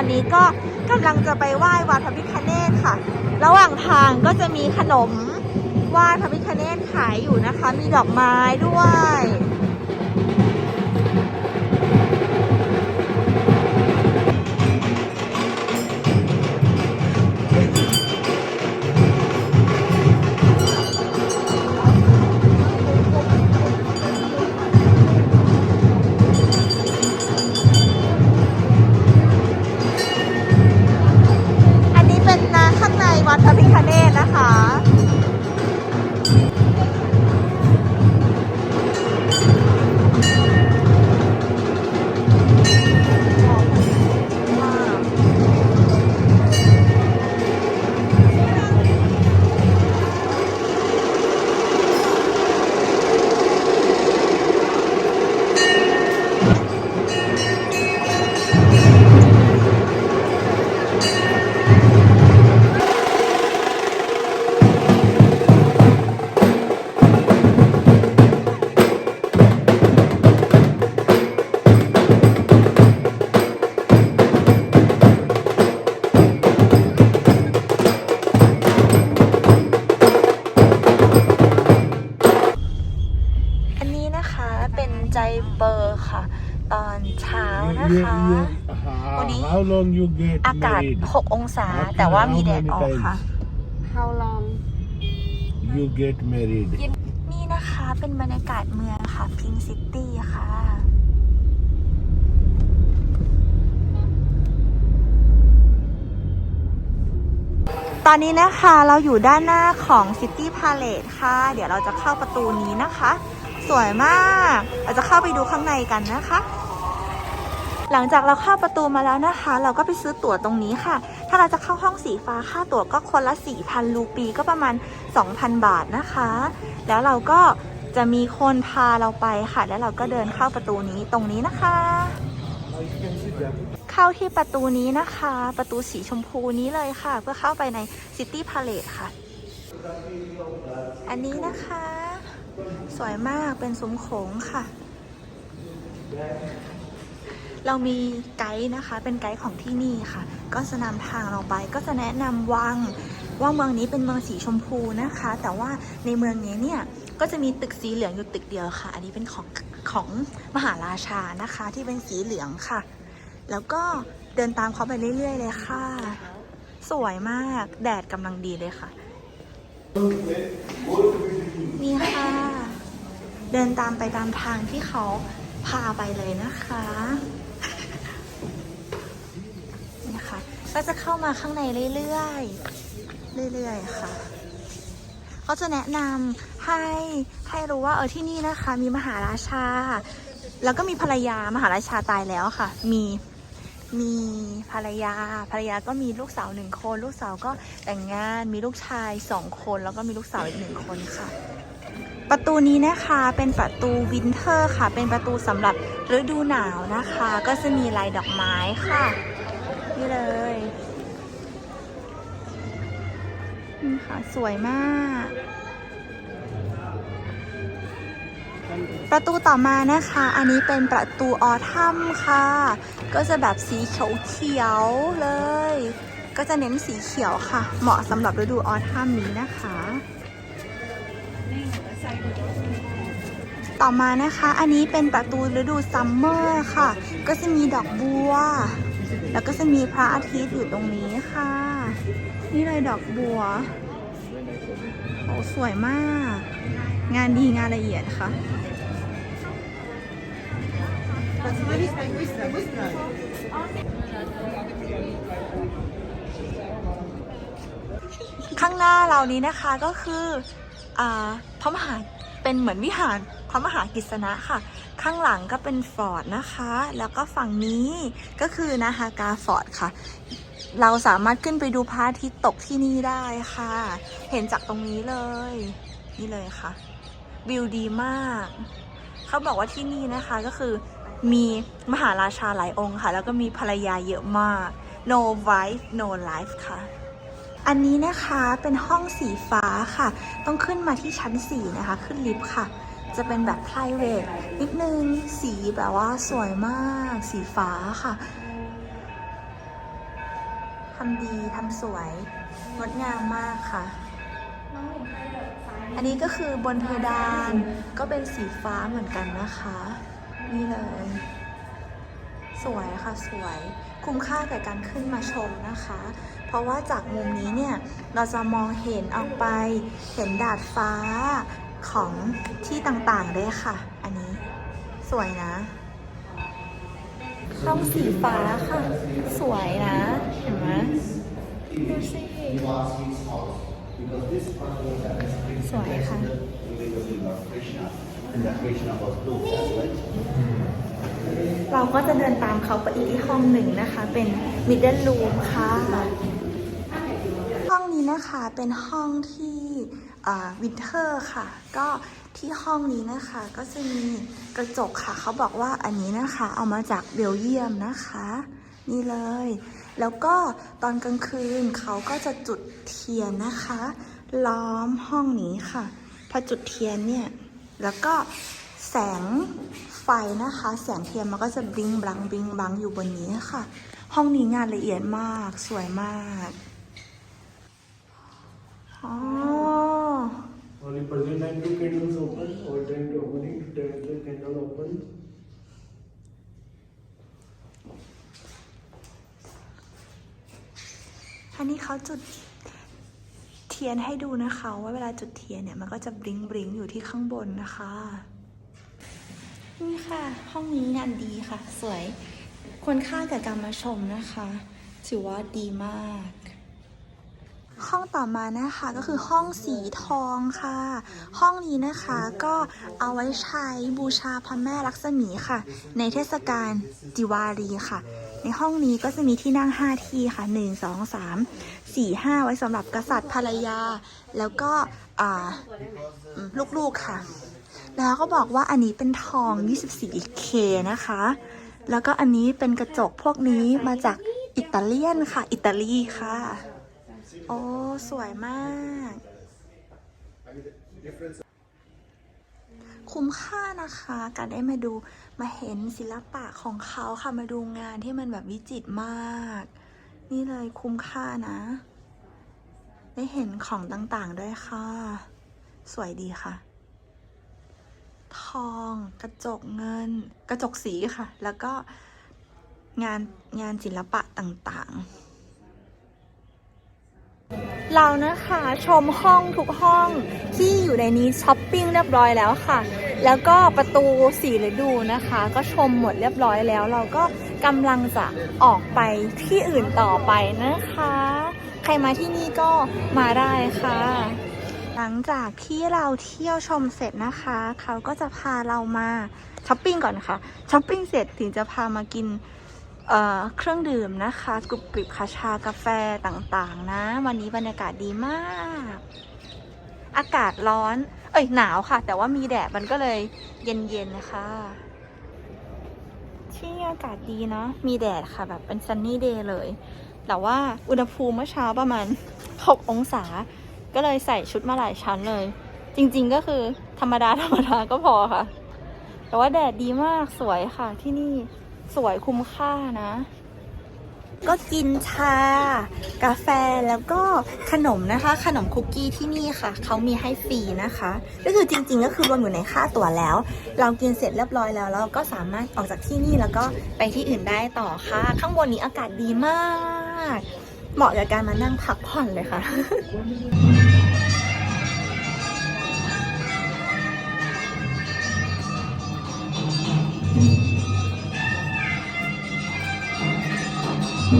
อนนี้ก็กำลังจะไปไหว้วัดพระพิฆเนศค่ะ ระหว่างทางก็จะมีขนมไหว้พระพิฆเนศขายอยู่นะคะ มีดอกไม้ด้วย 6 องศา แต่ว่ามีแดดออกค่ะ How long you get married นี่นะคะเป็นบรรยากาศเมืองค่ะพิงซิตี้ค่ะตอนนี้นะคะเราอยู่ด้านหน้าของ City Palace ค่ะ เดี๋ยวเราจะเข้าประตูนี้นะคะ สวยมาก เราจะเข้าไปดูข้างในกันนะคะ หลังจากเราเข้าประตูมาแล้วนะคะ เราก็ไปซื้อตั๋วตรงนี้ค่ะ ถ้าเราจะเข้าห้องสีฟ้าค่าตั๋วก็คนละ 4,000 รูปีก็ประมาณ 2,000 บาทนะคะ แล้วเราก็จะมีคนพาเราไปค่ะ แล้วเราก็เดินเข้าประตูนี้ตรงนี้นะคะ เข้าที่ประตูนี้นะคะ ประตูสีชมพูนี้เลยค่ะ เพื่อเข้าไปในซิตี้พาเล e ค่ะ อันนี้นะคะ สวยมากเป็นซุ้มโขงค่ะ เรามีไกด์นะคะ เป็นไกด์ของที่นี่ค่ะ ก็จะนำทางเราไป ก็จะแนะนำวัง ว่าเมืองนี้เป็นเมืองสีชมพูนะคะ แต่ว่าในเมืองนี้เนี่ยก็จะมีตึกสีเหลืองอยู่ตึกเดียวค่ะ อันนี้เป็นของของมหาราชานะคะ ที่เป็นสีเหลืองค่ะ แล้วก็เดินตามเขาไปเรื่อย ๆ เลยค่ะ สวยมาก แดดกำลังดีเลยค่ะ นี่ค่ะ เดินตามไปตามทางที่เขาพาไปเลยนะคะ นี่นะคะ ก็จะเข้ามาข้างในเรื่อยๆ เรื่อยๆ ค่ะ เขาจะแนะนำให้ให้รู้ว่าเออที่นี่นะคะ มีมหาราชา แล้วก็มีภรรยามหาราชาตายแล้วค่ะ มีมีภรรยา ภรรยาก็มีลูกสาวหนึ่งคน ลูกสาวก็แต่งงาน มีลูกชายสองคน แล้วก็มีลูกสาวอีกหนึ่งคนค่ะ ประตูนี้นะคะเป็นประตูวินเทอร์ค่ะ เป็นประตูสำหรับฤดูหนาวนะคะ ก็จะมีลายดอกไม้ค่ะ นี่เลย ค่ะสวยมาก ประตูต่อมานะคะ อันนี้เป็นประตูออทัมค่ะ ก็จะแบบสีเขียวเขียวๆเลย ก็จะเน้นสีเขียวค่ะ เหมาะสำหรับฤดูออทัมนี้นะคะต่อมานะคะ อันนี้เป็นประตูฤดูซัมเมอร์ค่ะ ก็จะมีดอกบัว แล้วก็จะมีพระอาทิตย์อยู่ตรงนี้ค่ะ นี่เลยดอกบัว อ้สวยมาก งานดีงานละเอียดค่ะ ข้างหน้าเรานี้นะคะก็คืออพระมหาเป็นเหมือนวิหารพระมหากิษณะค่ะ ข้างหลังก็เป็นฟอร์ดนะคะ แล้วก็ฝั่งนี้ก็คือนาฮากาฟอร์ดค่ะ เราสามารถขึ้นไปดูพระอาทิตย์ตกที่นี่ได้ค่ะ เห็นจากตรงนี้เลย นี่เลยค่ะ วิวดีมาก เขาบอกว่าที่นี่นะคะก็คือมีมหาราชาหลายองค์ค่ะ แล้วก็มีภรรยาเยอะมาก no wife no life ค่ะ อันนี้นะคะเป็นห้องสีฟ้าค่ะ ต้องขึ้นมาที่ชั้น 4 นะคะ ขึ้นลิฟต์ค่ะ จะเป็นแบบ private นิดนึง สีแบบว่าสวยมาก สีฟ้าค่ะำดีทำสวยงดงามมากค่ะ อันนี้ก็คือบนเพดานก็เป็นสีฟ้าเหมือนกันนะคะ นี่เลย สวยค่ะสวยคุ้มค่าแก่การขึ้นมาชมนะคะ เพราะว่าจากมุมนี้เนี่ย เราจะมองเห็นออกไป เห็นดาดฟ้าของที่ต่างๆด้วยค่ะ อันนี้สวยนะ ห้องสีฟ้าค่ะ สวยนะเห็นไหม ดูสิสวยค่ะเราก็จะเดินตามเขาไปอีกที่ห้องหนึ่งนะคะ เป็น middle room ค่ะ ห้องนี้นะคะเป็นห้องที่วินเทอร์ค่ะ ก็ที่ห้องนี้นะคะก็จะมีกระจกค่ะ เขาบอกว่าอันนี้นะคะ เอามาจากเบลเยียมนะคะ นี่เลย แล้วก็ตอนกลางคืนเขาก็จะจุดเทียนนะคะ ล้อมห้องนี้ค่ะ พอจุดเทียนเนี่ย แล้วก็แสงไฟนะคะ แสงเทียนมันก็จะบลิงบลังบลิงบลังอยู่บนนี้ค่ะ ห้องนี้งานละเอียดมากสวยมากอ๋อ Only present time two candles open, or time opening, to the candle open. อันนี้เขาจุดเทียนให้ดูนะคะ ว่าเวลาจุดเทียนเนี่ยมันก็จะบลิงบลิงอยู่ที่ข้างบนนะคะ นี่ค่ะ ห้องนี้งานดีค่ะ สวยควรค่ากับการมาชมนะคะ ถือว่าดีมาก ห้องต่อมานะคะก็คือห้องสีทองค่ะ ห้องนี้นะคะก็เอาไว้ใช้บูชาพระแม่ลักษมีค่ะ ในเทศกาลดิวารีค่ะ ในห้องนี้ก็จะมีที่นั่ง 5 ที่ค่ะ 1 2 3 4 5 ไว้สำหรับกษัตริย์ภรรยา แล้วก็ลูกๆค่ะ แล้วก็บอกว่าอันนี้เป็นทอง 24K นะคะ แล้วก็อันนี้เป็นกระจกพวกนี้มาจากอิตาเลียนค่ะ อิตาลีค่ะ โอ้ สวยมาก คุ้มค่านะคะ การได้มาดูมาเห็นศิลปะของเขาค่ะ มาดูงานที่มันแบบวิจิตรมาก นี่เลยคุ้มค่านะ ได้เห็นของต่างๆด้วยค่ะ สวยดีค่ะ ทอง กระจกเงิน กระจกสีค่ะ แล้วก็งานงานศิลปะต่างๆ เรานะคะชมห้องทุกห้องที่อยู่ในนี้ช้อปปิ้งเรียบร้อยแล้วค่ะ แล้วก็ประตูสีฤดูนะคะ ก็ชมหมดเรียบร้อยแล้ว เราก็กำลังจะออกไปที่อื่นต่อไปนะคะ ใครมาที่นี่ก็มาได้ค่ะ หลังจากที่เราเที่ยวชมเสร็จนะคะ เขาก็จะพาเรามาช้อปปิ้งก่อนค่ะช้อปปิ้งเสร็จถึงจะพามากิน เเครื่องดื่มนะคะกรุบกริบคาชากาแฟต่างๆ นะ วันนี้บรรยากาศดีมาก อากาศร้อน เอ้ยหนาวค่ะ แต่ว่ามีแดดมันก็เลยเย็นๆนะคะ ที่อากาศดีเนาะมีแดดค่ะแบบเป็นซันนี่เดย์เลย แต่ว่าอุณหภูมิเมื่อเช้าประมาณ 6 องศา ก็เลยใส่ชุดมาหลายชั้นเลย จริงๆก็คือธรรมดาธรรมดาก็พอค่ะ แต่ว่าแดดดีมากสวยค่ะที่นี่ สวยคุ้มค่านะ ก็กินชา กาแฟแล้วก็ขนมนะคะ ขนมคุกกี้ที่นี่ค่ะ เขามีให้ฟรีนะคะ ก็คือจริง ๆ ก็คือรวมอยู่ในค่าตั๋วแล้ว เรากินเสร็จเรียบร้อยแล้ว เราก็สามารถออกจากที่นี่แล้วก็ไปที่อื่นได้ต่อค่ะ ข้างบนนี้อากาศดีมาก เหมาะกับการมานั่งพักผ่อนเลยค่ะ เร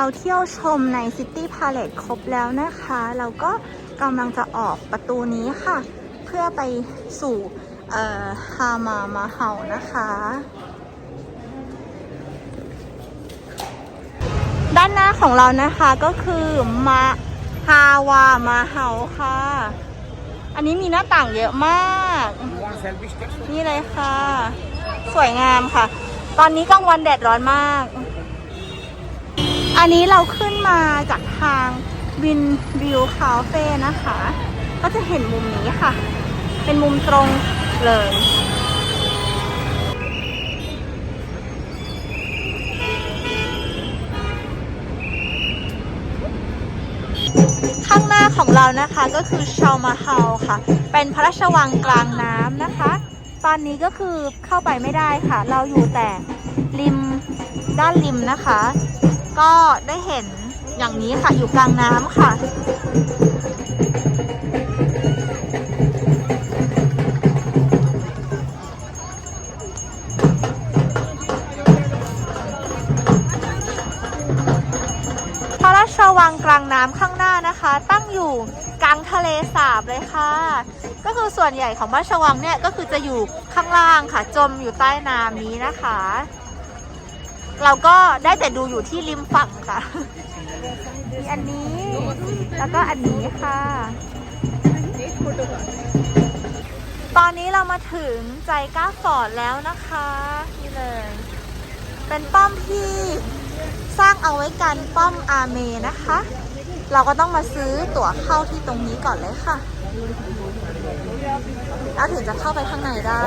าเที่ยวชมในซิตี้พาเลตครบแล้วนะคะ เราก็กำลังจะออกประตูนี้ค่ะ เพื่อไปสู่ฮามามาเฮานะคะ ด้านหน้าของเรานะคะก็คือมาฮาวามาเฮาค่ะ อันนี้มีหน้าต่างเยอะมาก นี่เลยค่ะ สวยงามค่ะ ตอนนี้กลางวันแดดร้อนมาก อันนี้เราขึ้นมาจากทางวินวิวคาเฟ่นะคะ ก็จะเห็นมุมนี้ค่ะ เป็นมุมตรงเลย ของเรานะคะก็คือชาวมาเฮาค่ะ เป็นพระราชวังกลางน้ำนะคะ ตอนนี้ก็คือเข้าไปไม่ได้ค่ะ เราอยู่แต่ริมด้านริมนะคะ ก็ได้เห็นอย่างนี้ค่ะอยู่กลางน้ำค่ะ อยู่กลางทะเลสาบเลยค่ะ ก็คือส่วนใหญ่ของพระราชวังเนี่ยก็คือจะอยู่ข้างล่างค่ะ จมอยู่ใต้น้ำนี้นะคะ เราก็ได้แต่ดูอยู่ที่ริมฝั่งค่ะมีอันนี้แล้วก็อันนี้ค่ะ ตอนนี้เรามาถึงใจก้าฟอร์ดแล้วนะคะนี่เลย เป็นป้อมที่สร้างเอาไว้กันป้อมอาเมนะคะ เราก็ต้องมาซื้อตั๋วเข้าที่ตรงนี้ก่อนเลยค่ะแล้วถึงจะเข้าไปข้างในได้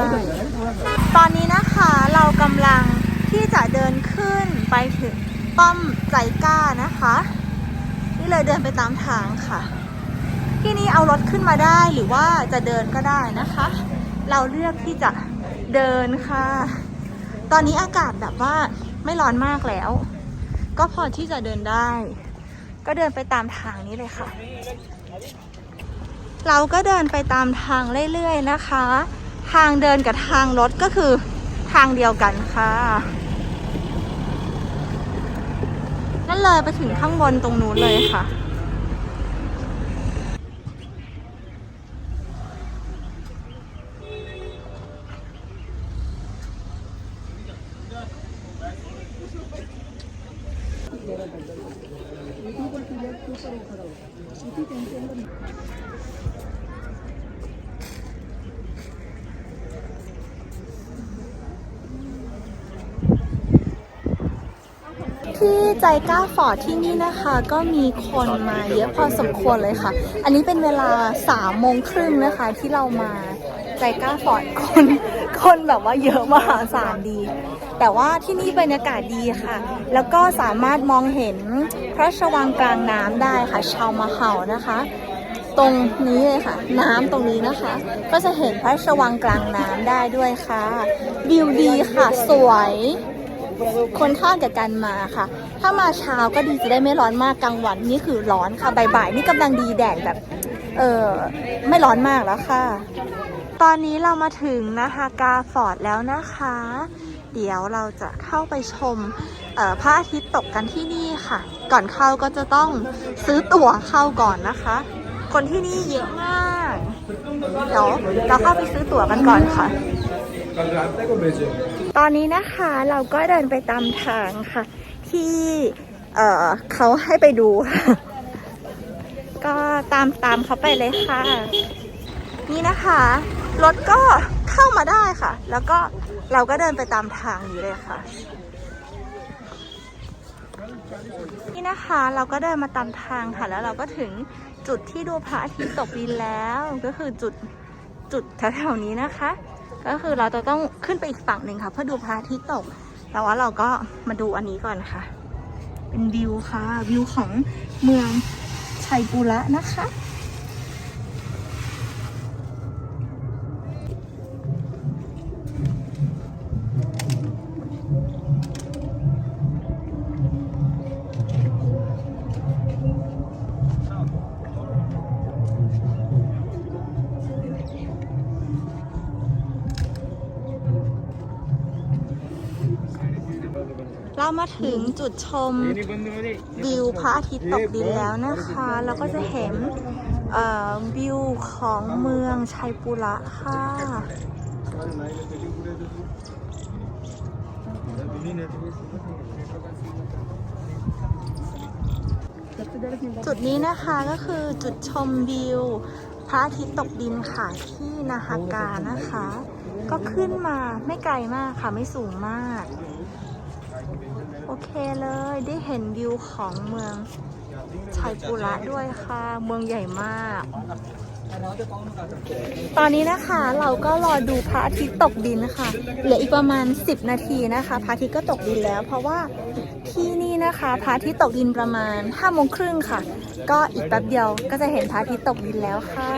ตอนนี้นะคะเรากำลังที่จะเดินขึ้นไปถึงป้อมใจกล้านะคะ นี่เลยเดินไปตามทางค่ะ ที่นี่เอารถขึ้นมาได้หรือว่าจะเดินก็ได้นะคะ เราเลือกที่จะเดินค่ะ ตอนนี้อากาศแบบว่าไม่ร้อนมากแล้ว ก็พอที่จะเดินได้ ก็เดินไปตามทางนี้เลยค่ะ เราก็เดินไปตามทางเรื่อยๆนะคะ ทางเดินกับทางรถก็คือทางเดียวกันค่ะนั่นเลยไปถึงข้างบนตรงนู้นเลยค่ะ ที่ใจกล้าฟอร์ดที่นี่นะคะ ก็มีคนมาเยอะพอสมควรเลยค่ะ อันนี้เป็นเวลาสามโมงครึ่งนะคะที่เรามาใจกล้าฟอร์ดคนคนแบบว่าเยอะมหาศาลดี แต่ว่าที่นี่บรรยากาศดีค่ะ แล้วก็สามารถมองเห็นพระราชวังกลางน้ำได้ค่ะ ชาวมาเห่านะคะ ตรงนี้เลยค่ะ น้ำตรงนี้นะคะ ก็จะเห็นพระราชวังกลางน้ำได้ด้วยค่ะวิวดีค่ะ สวย คนข้างกับกันมาค่ะ ถ้ามาเช้าก็ดีจะได้ไม่ร้อนมากกลางวันนี่คือร้อนค่ะบ่ายๆนี่กำลังดีแดดแบบ เออไม่ร้อนมากแล้วค่ะ ตอนนี้เรามาถึงนะคะกาฟอร์ดแล้วนะคะ เดี๋ยวเราจะเข้าไปชมออพระอาทิตย์ตกกันที่นี่ค่ะ ก่อนเข้าก็จะต้องซื้อตั๋วเข้าก่อนนะคะ คนที่นี่เยอะมาก เดี๋ยวเราเข้าไปซื้อตั๋วกันก่อนค่ะ ตอนนี้นะคะเราก็เดินไปตามทางค่ะ ที่เออเขาให้ไปดู ก็ตามตามเขาไปเลยค่ะ นี่นะคะรถก็เข้ามาได้ค่ะ แล้วก็เราก็เดินไปตามทางอยู่เลยค่ะ นี่นะคะเราก็เดินมาตามทางค่ะ แล้วเราก็ถึงจุดที่ดูพระอาทิตย์ตกดินแล้ว ก็คือจุดจุดแถวๆนี้นะคะ ก็คือเราจะต้องขึ้นไปอีกฝั่งหนึ่งค่ะ เพื่อดูพระอาทิตย์ตก แต่ว่าเราก็มาดูอันนี้ก่อนค่ะเป็นวิวค่ะ วิวของเมืองชัยปุระนะคะ มาถึงจุดชมวิวพระอาทิตย์ตกดินแล้วนะคะแล้วก็จะเห็นเอ่อวิวของเมืองชัยปุระค่ะจุดนี้นะคะก็คือจุดชมวิวพระอาทิตย์ตกดินค่ะที่นาฮากานะคะ ก็ขึ้นมาไม่ไกลมากค่ะไม่สูงมาก เคเลยได้เห็นวิวของเมืองชัยปุระด้วยค่ะ เมืองใหญ่มาก ตอนนี้นะคะเราก็รอดูพระอาทิตย์ตกดินค่ะเหลืออีกประมาณ 10 นาทีนะคะพระอาทิตย์ก็ตกดินแล้ว เพราะว่าที่นี่นะคะพระอาทิตย์ตกดินประมาณ5โมงครึ่งค่ะ ก็อีกแป๊บเดียวก็จะเห็นพระอาทิตย์ตกดินแล้วค่ะ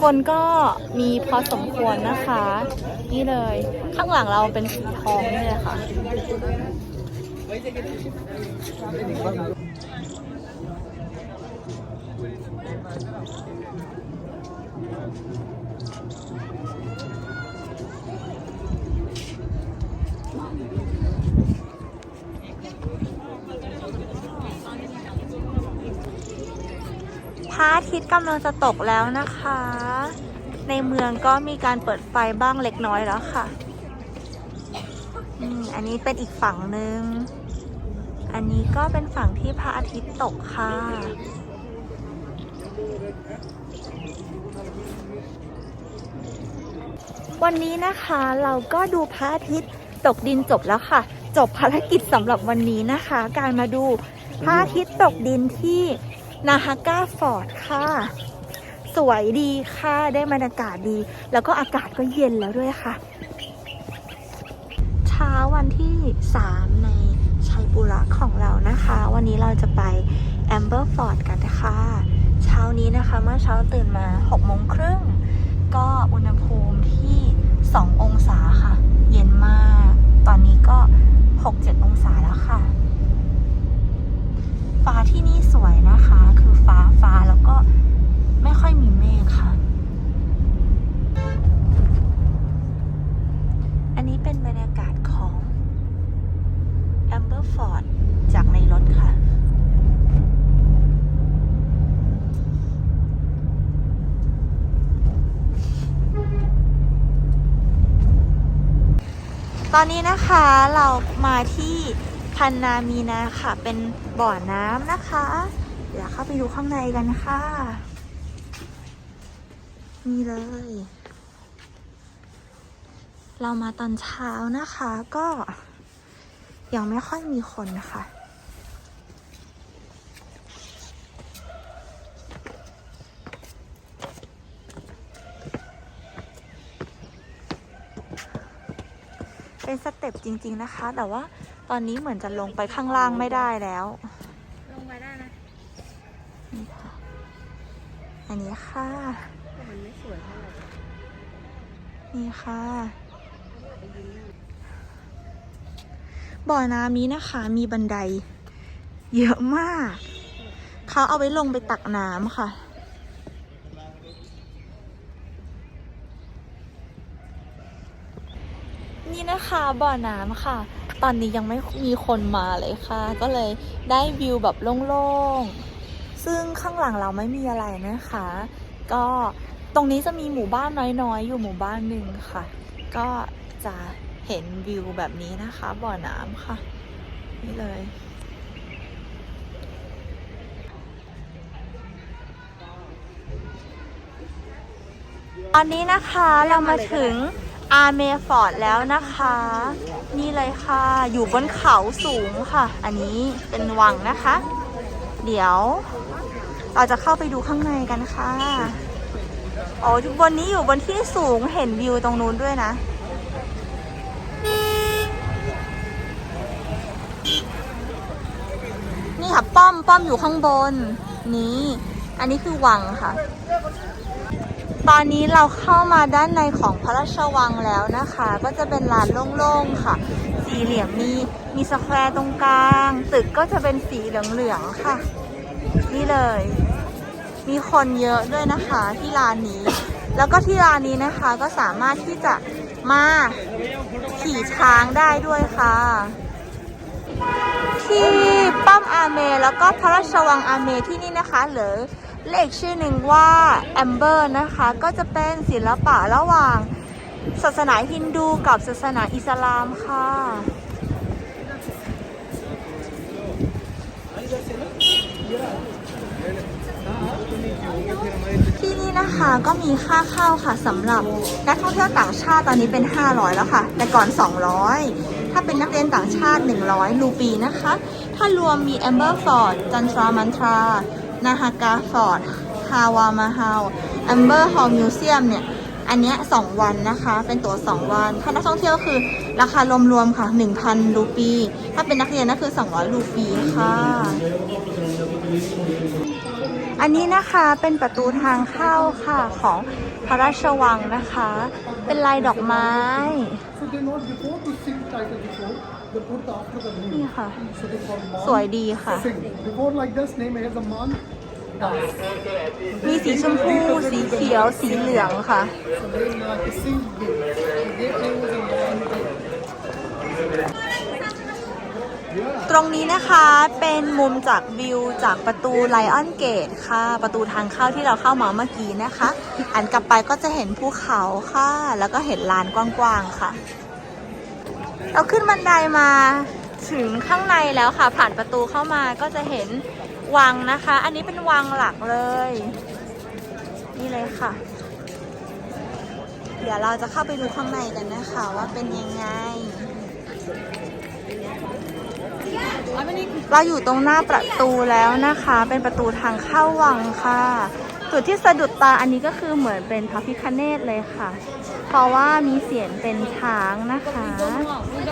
คนก็มีพอสมควรนะคะ นี่เลย ข้างหลังเราเป็นสีทองนี่เลยค่ะ พระอาทิตย์กำลังจะตกแล้วนะคะ ในเมืองก็มีการเปิดไฟบ้างเล็กน้อยแล้วค่ะ อันนี้เป็นอีกฝั่งหนึ่ง อันนี้ก็เป็นฝั่งที่พระอาทิตย์ตกค่ะ วันนี้นะคะเราก็ดูพระอาทิตย์ตกดินจบแล้วค่ะ จบภารกิจสำหรับวันนี้นะคะ การมาดูพระอาทิตย์ตกดินที่นาฮาก้าฟอร์ดค่ะ สวยดีค่ะได้บรรยากาศดี แล้วก็อากาศก็เย็นแล้วด้วยค่ะ เช้าวันที่ 3 ใน ปุระของเรานะคะ วันนี้เราจะไปแอมเบอร์ฟอร์ดกันนะคะเช้านี้นะคะเมื่อเช้าตื่นมา6โมงครึ่งก็อุณหภูมิที่ 2 องศาค่ะ เย็นมาก ตอนนี้ก็ 6-7 องศาแล้วค่ะ ฟ้าที่นี่สวยนะคะ คือฟ้าฟ้าแล้วก็ไม่ค่อยมีเมฆค่ะ อันนี้เป็นบรรยากาศของ Amber Ford จากในรถค่ะ ต อนนี้นะคะเรามาที่พันนามีนาค่ะ เป็นบ่อน้ำนะคะ เดี๋ยวเข้าไปดูข้างในกันค่ะ นี่เลย เรามาตอนเช้านะคะ ก็ยังไม่ค่อยมีคนนะคะ เป็นสเต็ปจริง ๆนะคะ แต่ว่าตอนนี้เหมือนจะลงไปข้างล่างไม่ได้แล้ว ลงไปได้นะนี่ค่ะอันนี้ค่ะแต่มันไม่สวยเท่าไหร่นี่ค่ะ บ่อน้ำนี้นะคะมีบันได เยอะมาก เขาเอาไว้ลงไปตักน้ำค่ะ นี่นะคะบ่อน้ำค่ะ ตอนนี้ยังไม่มีคนมาเลยค่ะ ก็เลยได้วิวแบบโล่งๆ ซึ่งข้างหลังเราไม่มีอะไรนะคะ ก็ตรงนี้จะมีหมู่บ้านน้อยๆ อยู่หมู่บ้านหนึ่งค่ะ ก็จะเห็นวิวแบบนี้นะคะ บ่อน้ำค่ะ นี่เลยตอนนี้นะคะเรามาถึง อาเมฟอร์ดแล้วนะคะ นี่เลยค่ะ อยู่บนเขาสูงค่ะ อันนี้เป็นวังนะคะ เดี๋ยว เราจะเข้าไปดูข้างในกันค่ะโอ้บนนี้อยู่บนที่สูงเห็นวิวตรงนู้นด้วยนะ นี่ค่ะป้อมป้อมอยู่ข้างบน นี้ อันนี้คือวังค่ะ ตอนนี้เราเข้ามาด้านในของพระราชวังแล้วนะคะ ก็จะเป็นลานโล่งๆค่ะ สี่เหลี่ยมมีมีสแควร์ตรงกลาง ตึกก็จะเป็นสีเหลืองๆค่ะ นี่เลย มีคนเยอะด้วยนะคะที่ร้านนี้ แล้วก็ที่ร้านนี้นะคะก็สามารถที่จะมาขี่ช้างได้ด้วยค่ะ ที่ป้อมอาเมแล้วก็พระราชวังอาเมที่นี่นะคะหรือ เลขชื่อหนึ่งว่าแอมเบอร์นะคะ ก็จะเป็นศิลปะระหว่างศาสนาฮินดูกับศาสนาอิสลามค่ะที่นี่นะคะก็มีค่าเข้าค่ะสำหรับนักท่องเที่ยวต่างชาติตอนนี้เป็น 500 แล้วค่ะ แต่ก่อน 200 ถ้าเป็นนักเรียนต่างชาติ 100 รูปีนะคะ ถ้ารวมมีแอมเบอร์ฟอร์ดจันทรามันทรา นาฮากาฟอร์ดฮาวามาฮาวแอมเบอร์ฮอลมิวเซียมเนี่ย อันเนี้ย2วันนะคะ เป็นตั๋ว2วัน ถ้านักท่องเที่ยวคือราคารวมๆค่ะ 1,000 รูปี ถ้าเป็นนักเรียนก็คือ 200 รูปีค่ะ อันนี้นะคะเป็นประตูทางเข้าค่ะของพระราชวังนะคะ เป็นลายดอกไม้ นี่ค่ะ สวยดีค่ะ มีสีชมพู สีเขียว สีเหลืองค่ะ ตรงนี้นะคะเป็นมุมจากวิวจากประตูไลออนเกตค่ะ ประตูทางเข้าที่เราเข้ามาเมื่อกี้นะคะ อันกลับไปก็จะเห็นภูเขาค่ะ แล้วก็เห็นลานกว้างๆค่ะ เราขึ้นบันไดมาถึงข้างในแล้วค่ะ ผ่านประตูเข้ามาก็จะเห็นวังนะคะ อันนี้เป็นวังหลักเลย นี่เลยค่ะ เดี๋ยวเราจะเข้าไปดูข้างในกันนะคะว่าเป็นยังไง เราอยู่ตรงหน้าประตูแล้วนะคะ เป็นประตูทางเข้าวังค่ะ จุดที่สะดุดตาอันนี้ก็คือเหมือนเป็นพระพิคเนตเลยค่ะ เพราะว่ามีเสียงเป็นช้างนะคะ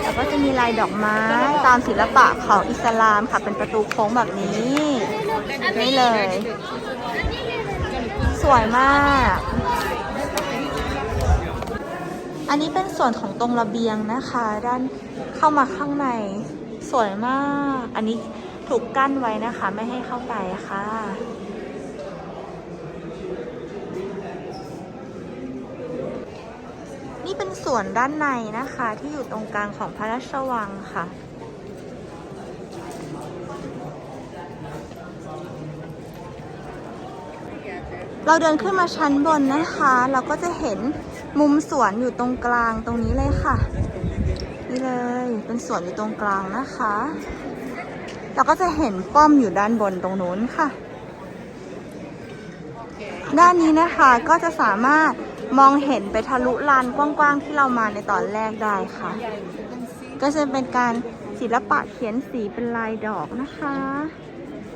แล้วก็จะมีลายดอกไม้ตามศิลปะของอิสลามค่ะ เป็นประตูโค้งแบบนี้นี่เลย สวยมาก อันนี้เป็นส่วนของตรงระเบียงนะคะ ด้านเข้ามาข้างใน สวยมาก อันนี้ถูกกั้นไว้นะคะ ไม่ให้เข้าไปค่ะ นี่เป็นสวนด้านในนะคะ ที่อยู่ตรงกลางของพระราชวังค่ะเราเดินขึ้นมาชั้นบนนะคะ เราก็จะเห็นมุมสวนอยู่ตรงกลางตรงนี้เลยค่ะ นี่เลย เป็นสวนอยู่ตรงกลางนะคะ เราก็จะเห็นป้อมอยู่ด้านบนตรงนู้นค่ะ ด้านนี้นะคะก็จะสามารถมองเห็นไปทะลุลานกว้างๆที่เรามาในตอนแรกได้ค่ะ ก็จะเป็นการศิลปะเขียนสีเป็นลายดอกนะคะ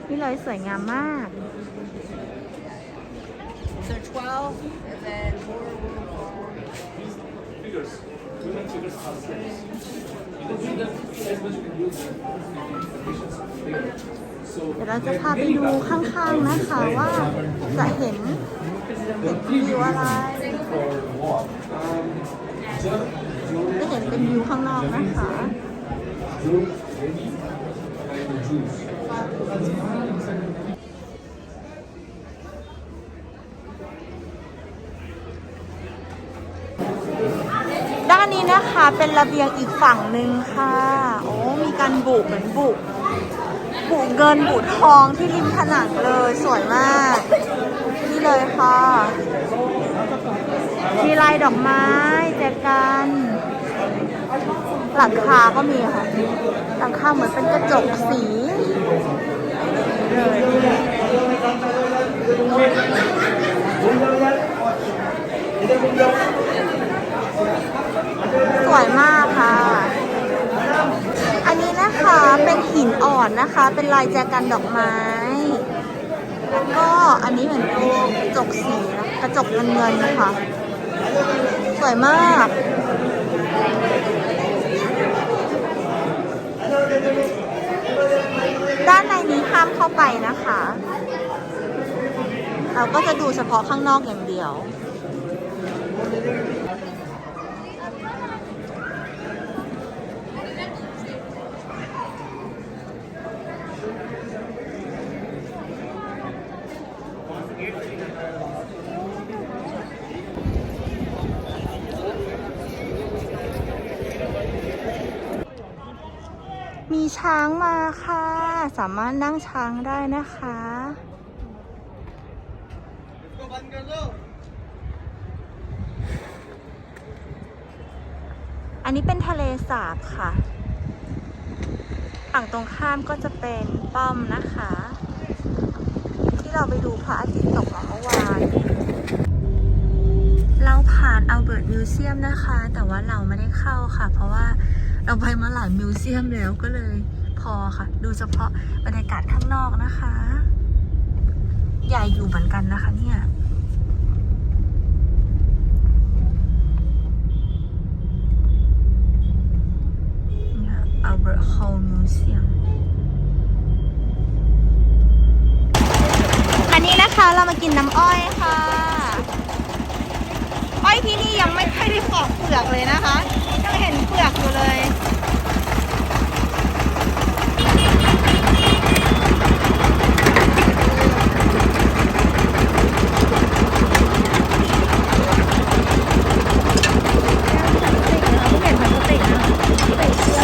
นี่เลยสวยงามมาก So 12 and then more room for เดี๋ยวเราจะพาไปดูข้างๆนะคะว่าจะเห็นเห็นวิวอะไรจะเห็นเป็นวิวข้างนอกนะคะ นนี้นะคะเป็นระเบียงอีกฝั่งหนึ่งค่ะ โอ้ มีการบุเหมือนบุบุเงินบุทองที่ริมผนังเลยสวยมาก นี่เลยค่ะ มีลายดอกไม้แจกันหลังคาก็มีค่ะ หลังคาเหมือนเป็นกระจกสีเลย สวยมากค่ะ อันนี้นะคะเป็นหินอ่อนนะคะ เป็นลายแจกันดอกไม้ แล้วก็อันนี้เหมือนกระจกสีนะกระจกเงินเงินนะคะ สวยมากด้านในนี้ห้ามเข้าไปนะคะ เราก็จะดูเฉพาะข้างนอกอย่างเดียว ช้างมาค่ะ สามารถนั่งช้างได้นะคะ อันนี้เป็นทะเลสาบค่ะ ฝั่งตรงข้ามก็จะเป็นป้อมนะคะ ที่เราไปดูพระอาทิตย์ตกเมื่อวานเราผ่านอัลเบิร์ตมิวเซียมนะคะ แต่ว่าเราไม่ได้เข้าค่ะ เพราะว่า เราไปมาหลายมิวเซียมแล้วก็เลยพอค่ะ ดูเฉพาะบรรยากาศข้างนอกนะคะ ใหญ่อยู่เหมือนกันนะคะเนี่ยเนี่ย Albert Hall Museum อันนี้นะคะเรามากินน้ำอ้อยค่ะ อ้อยที่นี่ยังไม่ค่อยได้ปอกเปลือกเลยนะคะยังเห็นเปลือกอยู่เลย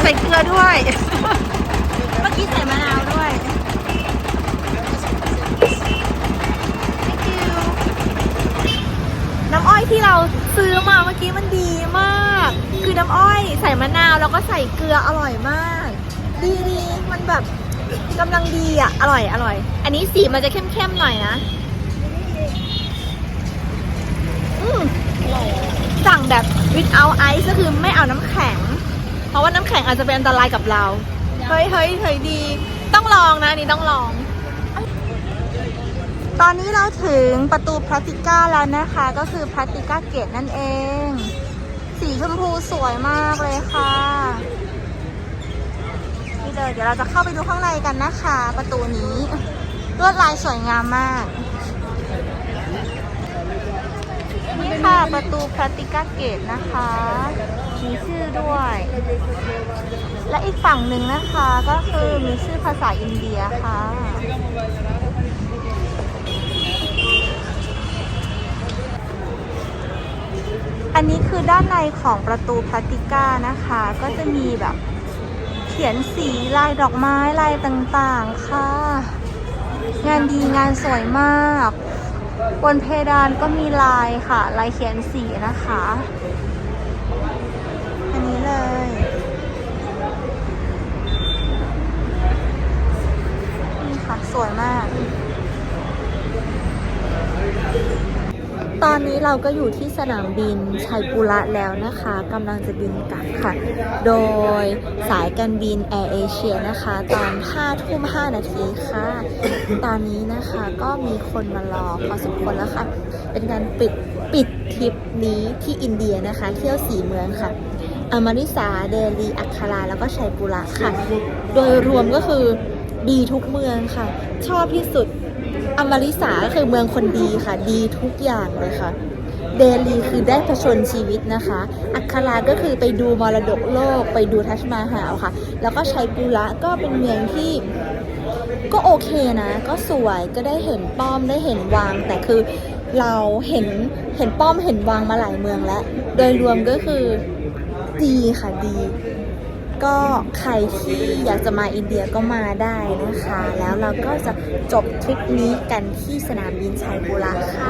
ใส่เกลือด้วย เมื่อกี้ใส่มะนาวด้วย Thank you น้ำอ้อยที่เรา ซื้อมาเมื่อกี้มันดีมาก คือน้ำอ้อยใส่มะนาวแล้วก็ใส่เกลืออร่อยมาก ดีดีมันแบบกำลังดีอะ อร่อยอร่อย อันนี้สีมันจะเข้มๆหน่อยนะอืมสั่งแบบ without ice ก็คือไม่เอาน้ำแข็ง เพราะว่าน้ำแข็งอาจจะเป็นอันตรายกับเรา เฮ้ยเฮ้ยเฮ้ยดี ต้องลองนะนี่ต้องลอง ตอนนี้เราถึงประตูพลาติก้าแล้วนะคะ ก็คือพลาติก้าเกตนั่นเอง สีชมพูสวยมากเลยค่ะนี่เลยเดี๋ยวเราจะเข้าไปดูข้างในกันนะคะ ประตูนี้ลวดลายสวยงามมากนี่ค่ะประตูพลาติก้าเกตนะคะมีชื่อด้วย และอีกฝั่งหนึ่งนะคะก็คือมีชื่อภาษาอินเดียค่ะ อันนี้คือด้านในของประตูพลาติก้านะคะ ก็จะมีแบบเขียนสีลายดอกไม้ลายต่างๆค่ะ งานดีงานสวยมาก บนเพดานก็มีลายค่ะ ลายเขียนสีนะคะ อันนี้เลยนี่ค่ะสวยมาก ตอนนี้เราก็อยู่ที่สนามบินชัยปุระแล้วนะคะกำลังจะบินกลับค่ะ โดยสายการบินแอร์เอเชียนะคะ ตอน5ทุ่ม5นาทีค่ะ ตอนนี้นะคะก็มีคนมารอพอสมควรแล้วค่ะ เป็นการปิดปิดทริปนี้ที่อินเดียนะคะ เที่ยวสีเมืองค่ะอมริสาเดลี อัครา แล้วก็ชัยปุระค่ะ โดยรวมก็คือดีทุกเมืองค่ะ ชอบที่สุด อมริสาก็คือเมืองคนดีค่ะ ดีทุกอย่างเลยค่ะ เดลีคือได้ผชนชีวิตนะคะ อัคราก็คือไปดูมรดกโลก ไปดูทัชมาฮาลค่ะ แล้วก็ชัยปุระก็เป็นเมืองที่ก็โอเคนะ ก็สวยก็ได้เห็นป้อมได้เห็นวังแต่คือเราเห็นเห็นป้อมเห็นวังมาหลายเมืองแล้ว โดยรวมก็คือดีค่ะดี ก็ใครที่อยากจะมาอินเดียก็มาได้นะคะ แล้วเราก็จะจบทริปนี้กันที่สนามบินชัยบุรีค่ะ